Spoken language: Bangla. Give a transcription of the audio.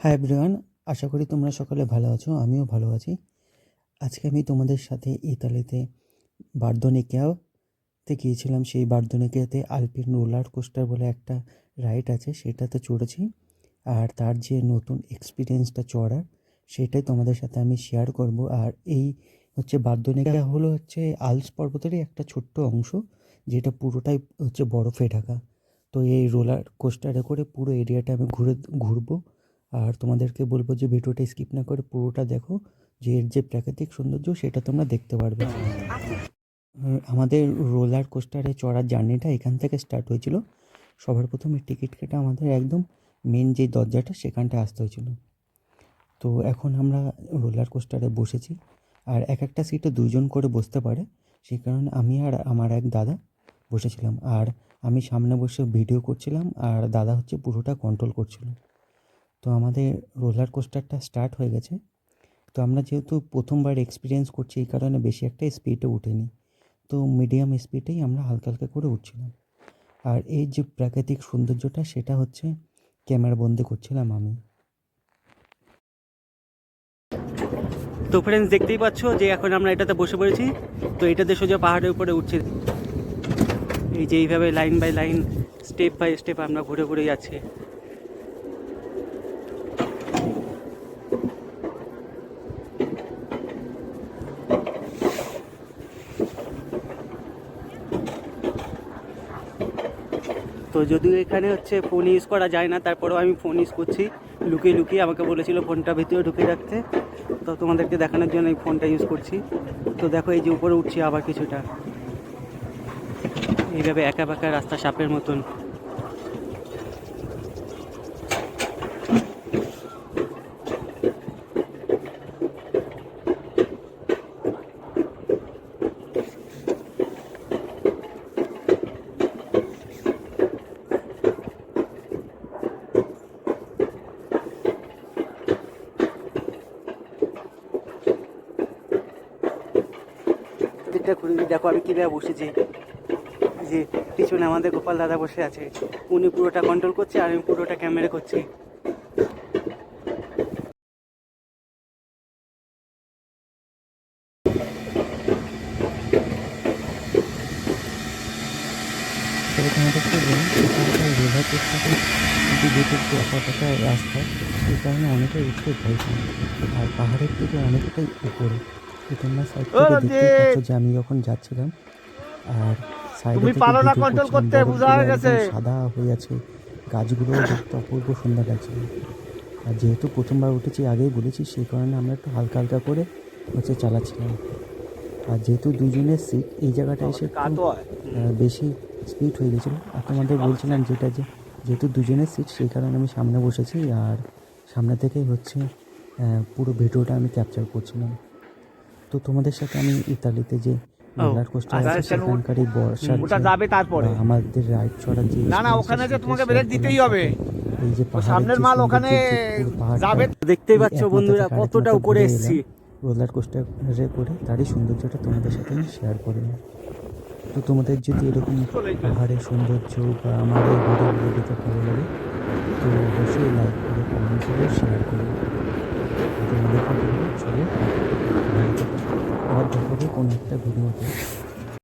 হাই এভরিওয়ান আশা করি তোমরা সকলে ভালো আছো, আমিও ভালো আছি। আজকে আমি তোমাদের সাথে ইতালিতে বার্দনিকিয়াতে গিয়েছিলাম, সেই বার্দনিকিয়াতে আলপিন রোলার কোস্টার বলে একটা রাইড আছে, সেটাতে চড়েছি। আর তার যে নতুন এক্সপিরিয়েন্সটা চড়ার, সেটাই তোমাদের সাথে আমি শেয়ার করব। আর এই হচ্ছে বার্দনিকিয়া হলো হচ্ছে আলস পর্বতেরই একটা ছোট্ট অংশ, যেটা পুরোটাই হচ্ছে বরফে ঢাকা। তো এই রোলার কোস্টারে করে পুরো এরিয়াটা আমি ঘুরে, ঘুরবো। আর তোমাদেরকে বলব যে ভিডিওটা স্কিপ না করে পুরোটা দেখো। যে এর যে প্রাকৃতিক সৌন্দর্য, সেটা তোমরা দেখতে পারবে। আমাদের রোলার কোস্টারে চড়ার জার্নিটা এখান থেকে স্টার্ট হয়েছিল। সবার প্রথমে টিকিট কেটে আমাদের একদম মেন যে দরজাটা, সেখানটা আসতে হয়েছিল। তো এখন আমরা রোলার কোস্টারে বসেছি। আর এক একটা সিটে দুজন করে বসতে পারে। সেই কারণে আমি আর আমার এক দাদা বসেছিলাম। আর আমি সামনে বসে ভিডিও করছিলাম। আর দাদা হচ্ছে পুরোটা কন্ট্রোল করছিল। তো আমাদের রোলার কোস্টারটা স্টার্ট হয়ে গেছে। তো আমরা যেহেতু প্রথমবার এক্সপিরিয়েন্স করছি, এই কারণে বেশি একটা স্পিডে উঠিনি। তো মিডিয়াম স্পিডেই আমরা হালকা হালকা করে উঠছিলাম। আর এই যে প্রাকৃতিক সৌন্দর্যটা, সেটা হচ্ছে ক্যামেরা বন্দি করছিলাম আমি। তো ফ্রেন্ডস দেখতেই পাচ্ছ যে এখন আমরা এটাতে বসে পড়েছি। তো এটাতে সোজা পাহাড়ের উপরে উঠছে। এই যে এইভাবে line by line step by step আমরা ঘুরে ঘুরে যাচ্ছি। তো যদিও এখানে হচ্ছে ফোন ইউজ করা যায় না, তারপরেও আমি ফোন ইউজ করছি। লুকিয়ে লুকিয়ে আমাকে বলেছিল ফোনটা ভিতরে ঢুকে রাখতে। তো তোমাদেরকে দেখানোর জন্য এই ফোনটা ইউজ করছি। তো দেখো এই যে উপরে উঠছি আবার কিছুটা। এইভাবে একা বাঁকা রাস্তা সাপের মতন। দিকটা ঘুরে দেখো আমি কীভাবে বসেছি। যে পিছনে আমাদের গোপাল দাদা বসে আছে। উনি পুরোটা কন্ট্রোল করছে আর আমি পুরোটা ক্যামেরা করছি। রাস্তা সেই কারণে অনেকটাই উঠতে ভয় আর পাহাড়ের থেকে অনেকটাই উপরে। তোমরা সাইড থেকে দেখতেই পাচ্ছ যে আমি যখন যাচ্ছিলাম আর সাইডে তুমি পারো না করছিলাম, করতে, বোঝা গেছে। সাদা হয়ে আছে গাছগুলো দেখতে অপূর্ব সুন্দর লাগছিল আর যেহেতু প্রথমবার উঠেছি আগেই বলেছি সেই কারণে আমরা একটু হালকা হালকা করে হচ্ছে চালাচ্ছিলাম। আর যেহেতু দুজনের সিট এই জায়গাটা এসে বেশি স্পিড হয়ে গেছিল। আর তোমাদের বলছিলাম যেটা যে যেহেতু দুজনের সিট সেই কারণে আমি সামনে বসেছি আর সামনে থেকেই হচ্ছে পুরো ভিডিওটা আমি ক্যাপচার করছিলাম। তো তোমাদের সাথে আমি ইতালিতে যে রোলার কোস্টার আছে আচ্ছা, সেখানকার এই বর্ষার ওটা যাবে তারপরে। আমাদের রাইড চড়ার যে না না ওখানে যে তোমাকে ব্রেক দিতেই হবে। এই যে সামনের মাল ওখানে যাবে। দেখতেই পাচ্ছ বন্ধুরা কতটা উপরে এসেছি। রোলার কোস্টারে করে তারই সৌন্দর্যটা তোমাদের সাথে আমি শেয়ার করলাম তো তোমাদের যদি এরকম পাহাড়ের সৌন্দর্য বা দেখতে ভালো লাগে তো অবশ্যই লাইক করে কমেন্ট করে করো তোমাদেরকে